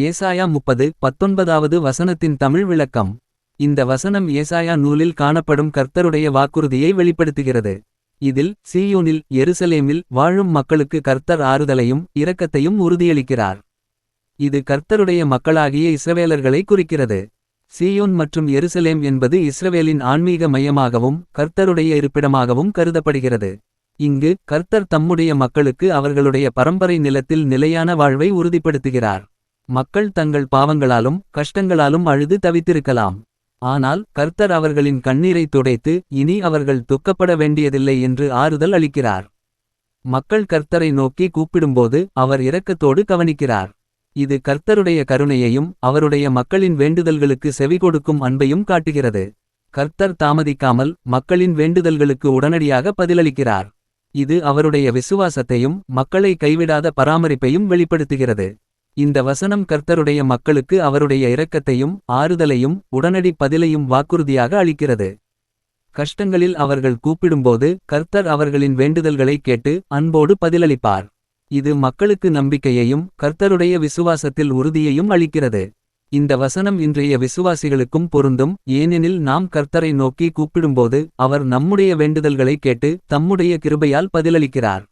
ஏசாயா முப்பது பத்தொன்பதாவது வசனத்தின் தமிழ் விளக்கம். இந்த வசனம் ஏசாயா நூலில் காணப்படும் கர்த்தருடைய வாக்குறுதியை வெளிப்படுத்துகிறது. இதில் சீயோனில் எருசலேமில் வாழும் மக்களுக்கு கர்த்தர் ஆறுதலையும் இரக்கத்தையும் உறுதியளிக்கிறார். இது கர்த்தருடைய மக்களாகிய இஸ்ரவேலர்களை குறிக்கிறது. சீயோன் மற்றும் எருசலேம் என்பது இஸ்ரவேலின் ஆன்மீக மையமாகவும் கர்த்தருடைய இருப்பிடமாகவும் கருதப்படுகிறது. இங்கு கர்த்தர் தம்முடைய மக்களுக்கு அவர்களுடைய பரம்பரை நிலத்தில் நிலையான வாழ்வை உறுதிப்படுத்துகிறார். மக்கள் தங்கள் பாவங்களாலும் கஷ்டங்களாலும் அழுது தவித்திருக்கலாம். ஆனால் கர்த்தர் அவர்களின் கண்ணீரை துடைத்து இனி அவர்கள் துக்கப்பட வேண்டியதில்லை என்று ஆறுதல் அளிக்கிறார். மக்கள் கர்த்தரை நோக்கி கூப்பிடும்போது அவர் இரக்கத்தோடு கவனிக்கிறார். இது கர்த்தருடைய கருணையையும் அவருடைய மக்களின் வேண்டுதல்களுக்கு செவிகொடுக்கும் அன்பையும் காட்டுகிறது. கர்த்தர் தாமதிக்காமல் மக்களின் வேண்டுதல்களுக்கு உடனடியாக பதிலளிக்கிறார். இது அவருடைய விசுவாசத்தையும் மக்களை கைவிடாத பராமரிப்பையும் வெளிப்படுத்துகிறது. இந்த வசனம் கர்த்தருடைய மக்களுக்கு அவருடைய இரக்கத்தையும் ஆறுதலையும் உடனடி பதிலையும் வாக்குறுதியாக அளிக்கிறது. கஷ்டங்களில் அவர்கள் கூப்பிடும்போது கர்த்தர் அவர்களின் வேண்டுதல்களை கேட்டு அன்போடு பதிலளிப்பார். இது மக்களுக்கு நம்பிக்கையையும் கர்த்தருடைய விசுவாசத்தில் உறுதியையும் அளிக்கிறது. இந்த வசனம் இன்றைய விசுவாசிகளுக்கும் பொருந்தும் ஏனெனில் நாம் கர்த்தரை நோக்கி கூப்பிடும்போது அவர் நம்முடைய வேண்டுதல்களை கேட்டு தம்முடைய கிருபையால் பதிலளிக்கிறார்.